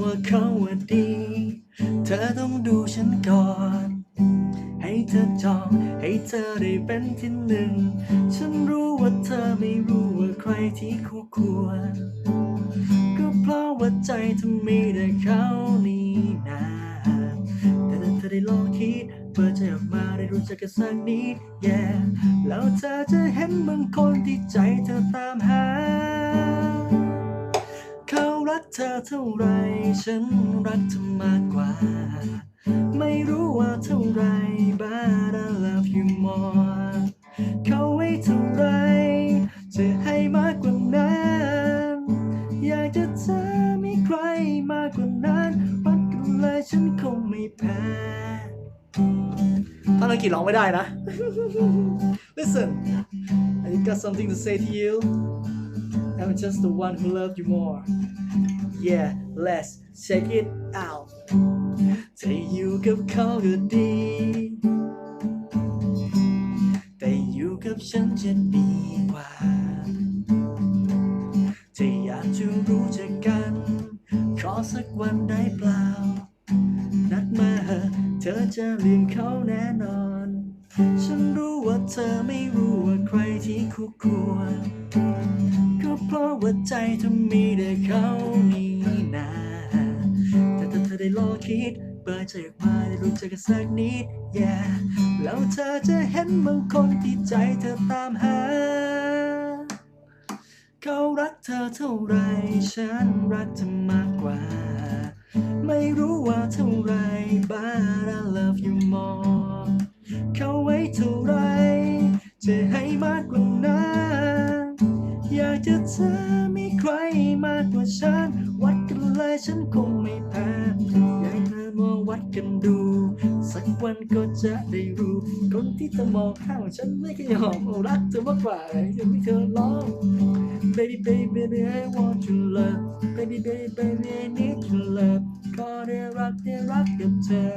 ว่าเขาว่าดี เธอต้องดูฉันก่อน ให้เธอจอง ให้เธอได้เป็นที่หนึ่ง ฉันรู้ว่าเธอไม่รู้ว่าใครที่คู่ควร ก็เพราะว่าใจเธอมีแต่เขานี่นาแต่ถ้าเธอได้ลองคิดเปิดใจออกมาได้รู้จักกันสักนิด yeah แล้วเธอจะเห็นบางคนที่ใจเธอตามหา ธอเท่าไร ฉันรักเธอมากกว่า ไม่รู้ว่าเท่าไร but I love you more เขาให้เท่าไร จะให้มากกว่านั้น อยากจะเธอมีใครมากกว่านั้นวัดกันเลยฉันคงไม่แพ้ท่านอังกฤษร้องไม่ได้นะ Listen I got something to say to you I'm just the one who loved you more Yeah let's check it out จะอยู่กับเขาก็ดี แต่อยู่กับฉันจะดีกว่าจะอยากจะรู้จักกัน ขอสักวันได้เปล่า นัดมาเหอะเธอจะลืมเขาแน่นอน ฉันรู้ว่าเธอไม่รู้ว่าใครที่คู่ควร วใจเธอมีแต่เขานี่นาแต่ถ้าเธอได้ลองคิด เปิดใจออกมาได้รู้จักกันสักนิด yeah แล้วเธอจะเห็นบางคนที่ใจเธอตามหา เขารักเธอเท่าไร ฉันรักเธอมากกว่า ไม่รู้ว่าเท่าไร but I love you more กกว่าฉัน วัดกันเลยฉันคงไม่แพ้อยากให้เธอมาวัดกันดู สักวันก็จะได้รู้ คนที่เธอมองข้างฉันไม่เคยยอมรักเธอมากกว่าอย่างที่เธอร้อง Baby baby baby I want your love Baby baby baby I need your love ขอได้รักได้รักกับเธอ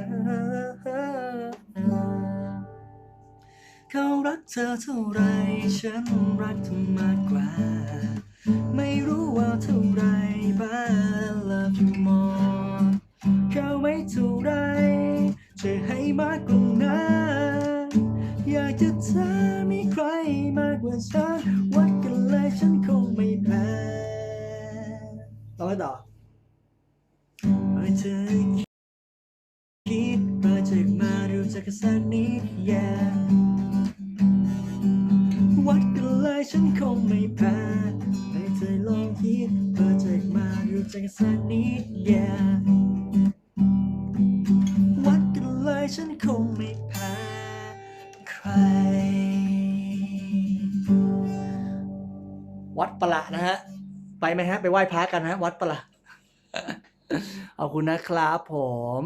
เขารักเธอเท่าไร ฉันรักเธอมากกว่า ไม่รู้ว่าเท่าไร but I love you more เขาไม่เท่าไรจะให้มากกว่านั้นอยากจะเธอมีใครมากกว่าฉันวัดกันเลยฉันคงไม่แพ้ต่อไปต่อเมื่อเธอคิดเปิดใจออกมาดูจักกันสักนิด yeah ฉันคงไม่แพ้ให้เธอลองคิดเปิดใจมาดูใจกันสักนิด yeah วัดกันเลยฉันคงไม่แพ้ใคร วัดประละนะฮะ ไปไหมฮะ ไปไหว้พระกันฮะวัดประละ ขอบคุณนะครับผม